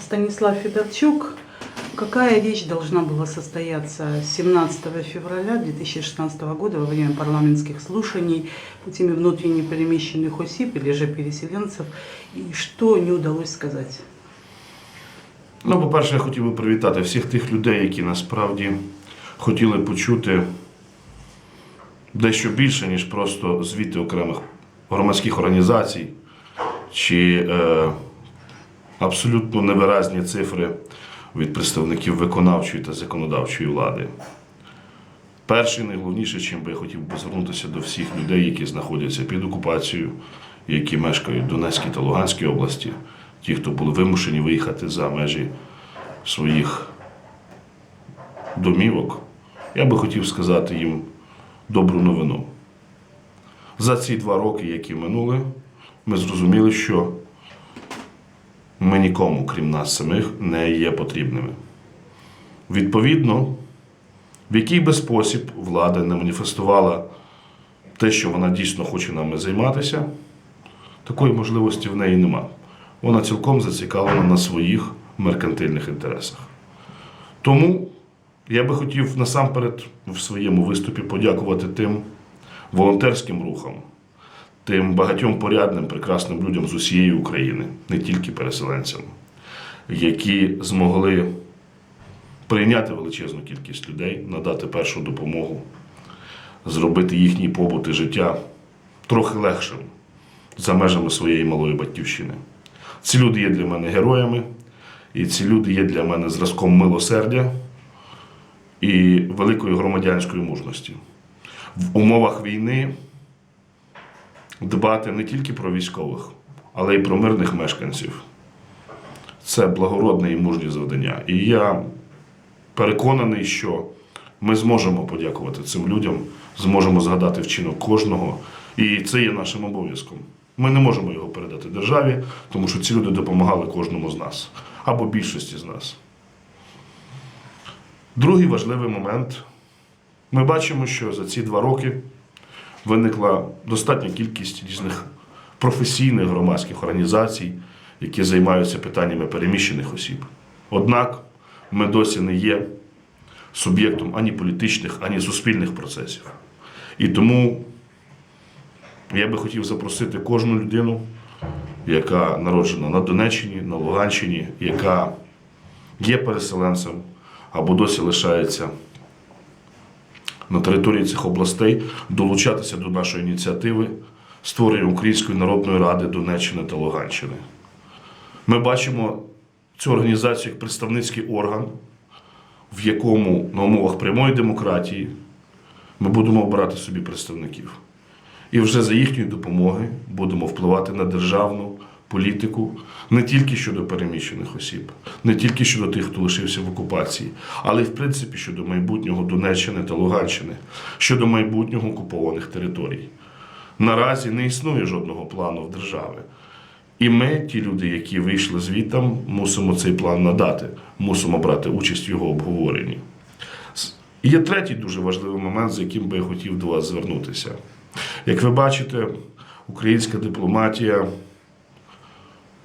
Станислав Федорчук. Какая речь должна была состояться 17 февраля 2016 года во время парламентских слушаний по теме внутренне перемещенных осіб или же переселенцев? И что не удалось сказать? Ну, по-перше, я хотів би привітати всіх тих людей, які насправді хотіли почути дещо більше, ніж просто звіти окремих громадських організацій чи е, абсолютно невиразні цифри від представників виконавчої та законодавчої влади. Перше і найголовніше, чим би я хотів би звернутися до всіх людей, які знаходяться під окупацією, які мешкають в Донецькій та Луганській області, ті, хто були вимушені виїхати за межі своїх домівок, я би хотів сказати їм добру новину. За ці два роки, які минули, ми зрозуміли, що ми нікому, крім нас самих, не є потрібними. Відповідно, в який би спосіб влада не маніфестувала те, що вона дійсно хоче нами займатися, такої можливості в неї нема. Вона цілком зацікавлена на своїх меркантильних інтересах. Тому я би хотів насамперед в своєму виступі подякувати тим волонтерським рухам, тим багатьом порядним, прекрасним людям з усієї України, не тільки переселенцям, які змогли прийняти величезну кількість людей, надати першу допомогу, зробити їхній побут і життя трохи легшим за межами своєї малої батьківщини. Ці люди є для мене героями, і ці люди є для мене зразком милосердя і великої громадянської мужності. В умовах війни дбати не тільки про військових, але й про мирних мешканців. Це благородне і мужнє завдання. І я переконаний, що ми зможемо подякувати цим людям, зможемо згадати вчинок кожного, і це є нашим обов'язком. Ми не можемо його передати державі, тому що ці люди допомагали кожному з нас або більшості з нас. Другий важливий момент. Ми бачимо, що за ці два роки виникла достатня кількість різних професійних громадських організацій, які займаються питаннями переміщених осіб. Однак ми досі не є суб'єктом ані політичних, ані суспільних процесів. І тому я би хотів запросити кожну людину, яка народжена на Донеччині, на Луганщині, яка є переселенцем або досі лишається на території цих областей, долучатися до нашої ініціативи створення Української народної ради Донеччини та Луганщини. Ми бачимо цю організацію як представницький орган, в якому на умовах прямої демократії ми будемо обирати собі представників. І вже за їхньої допомоги будемо впливати на державну політику не тільки щодо переміщених осіб, не тільки щодо тих, хто лишився в окупації, але й в принципі щодо майбутнього Донеччини та Луганщини, щодо майбутнього окупованих територій. Наразі не існує жодного плану в держави. І ми, ті люди, які вийшли звітам, мусимо цей план надати, мусимо брати участь в його обговоренні. І Є третій дуже важливий момент, з яким би я хотів до вас звернутися. Як ви бачите, українська дипломатія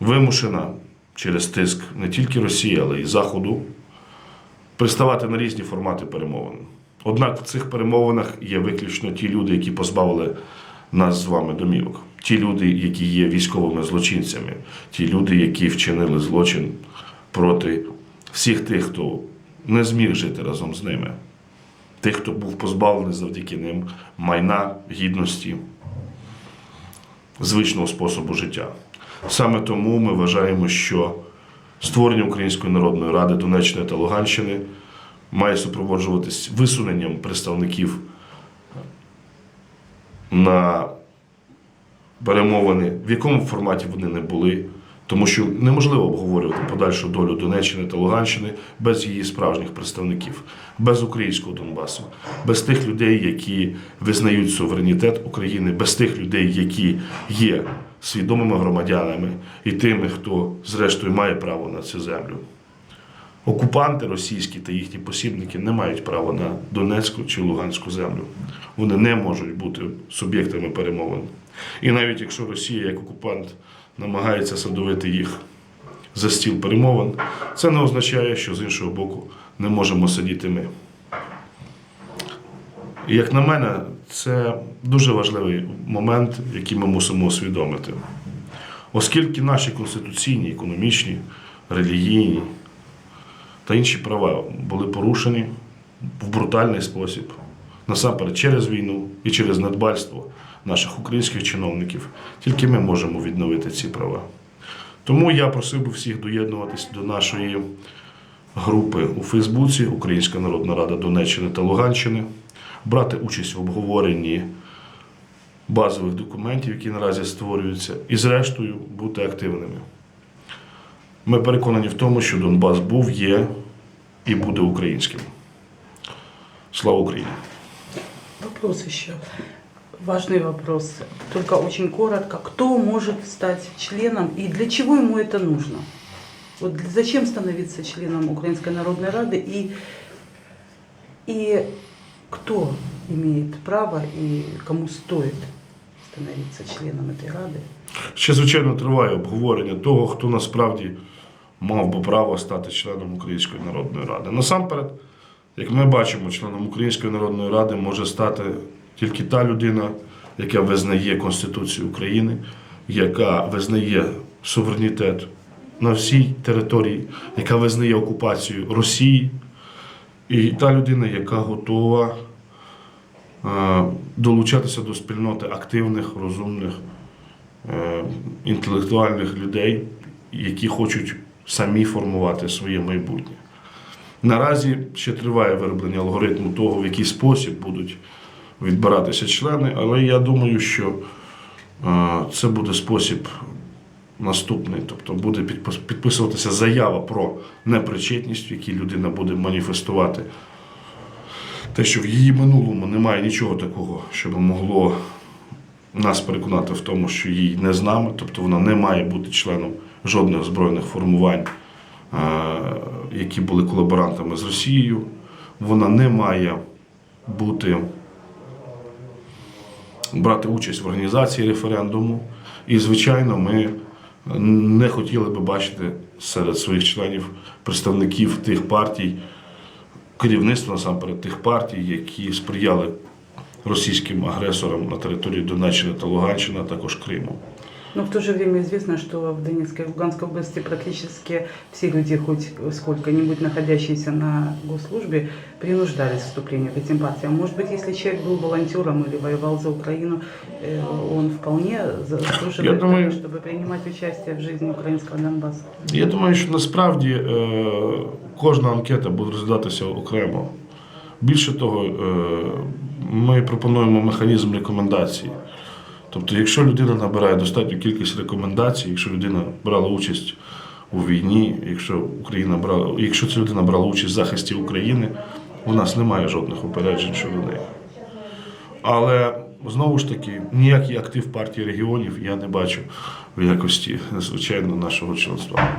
вимушена через тиск не тільки Росії, але й Заходу приставати на різні формати перемовин. Однак в цих перемовинах є виключно ті люди, які позбавили нас з вами домівок, ті люди, які є військовими злочинцями, ті люди, які вчинили злочин проти всіх тих, хто не зміг жити разом з ними, тих, хто був позбавлений завдяки ним майна, гідності, звичного способу життя. Саме тому ми вважаємо, що створення Української народної ради Донеччини та Луганщини має супроводжуватись висуненням представників на перемовини, в якому форматі вони не були, тому що неможливо обговорювати подальшу долю Донеччини та Луганщини без її справжніх представників, без українського Донбасу, без тих людей, які визнають суверенітет України, без тих людей, які є свідомими громадянами і тими, хто, зрештою, має право на цю землю. Окупанти російські та їхні посібники не мають права на Донецьку чи Луганську землю. Вони не можуть бути суб'єктами перемовин. І навіть якщо Росія як окупант намагається садовити їх за стіл перемовин, це не означає, що з іншого боку не можемо сидіти ми. І як на мене, це дуже важливий момент, який ми мусимо усвідомити. Оскільки наші конституційні, економічні, релігійні та інші права були порушені в брутальний спосіб, насамперед через війну і через недбальство наших українських чиновників, тільки ми можемо відновити ці права. Тому я просив би всіх доєднуватись до нашої групи у Фейсбуці Українська Народна Рада Донеччини та Луганщини, брати участь в обговоренні базових документів, які наразі створюються, і зрештою бути активними. Ми переконані в тому, що Донбас був, є і буде українським. Слава Україні! Вопрос еще. Важный вопрос. Только очень коротко. Кто может стать членом и для чего ему это нужно? Вот для- зачем становиться членом Украинской Народной Рады и, и кто имеет право и кому стоит становиться членом этой Рады? Ще, звичайно, триває обговорення того, хто насправді мав би право стати членом Української народної ради. Насамперед, як ми бачимо, членом Української народної ради може стати тільки та людина, яка визнає Конституцію України, яка визнає суверенітет на всій території, яка визнає окупацію Росії, і та людина, яка готова е, долучатися до спільноти активних, розумних е, інтелектуальних людей, які хочуть самі формувати своє майбутнє. Наразі ще триває вироблення алгоритму того, в який спосіб будуть відбиратися члени, але я думаю, що е, це буде спосіб наступний. Тобто буде підпис- підписуватися заява про непричетність, в якій людина буде маніфестувати те, що в її минулому немає нічого такого, щоб могло нас переконати в тому, що їй не з нами, тобто вона не має бути членом жодних збройних формувань, е, які були колаборантами з Росією. Вона не має бути брати участь в організації референдуму. І, звичайно, ми не хотіли би бачити серед своїх членів представників тих партій, керівництва насамперед тих партій, які сприяли російським агресорам на території Донеччини та Луганщини, а також Криму. Но в то же время известно, что в Донецкой и Луганской области практически все люди, хоть сколько-нибудь находящиеся на госслужбе, принуждались к вступлению к этим партиям. Может быть, если человек был волонтером или воевал за Украину, э, он вполне заслуживает того, думаю- чтобы принимать участие в жизни украинского Донбасса. Я думаю, що насправді е, кожна анкета буде розглядатися окремо. Більше того, е, ми пропонуємо механізм рекомендацій. Тобто, якщо людина набирає достатню кількість рекомендацій, якщо людина брала участь у війні, якщо Україна брала, якщо ця людина брала участь в захисті України, у нас немає жодних упереджень щодо неї. Але знову ж таки, ніякий актив партії регіонів я не бачу в якості, звичайно, нашого членства.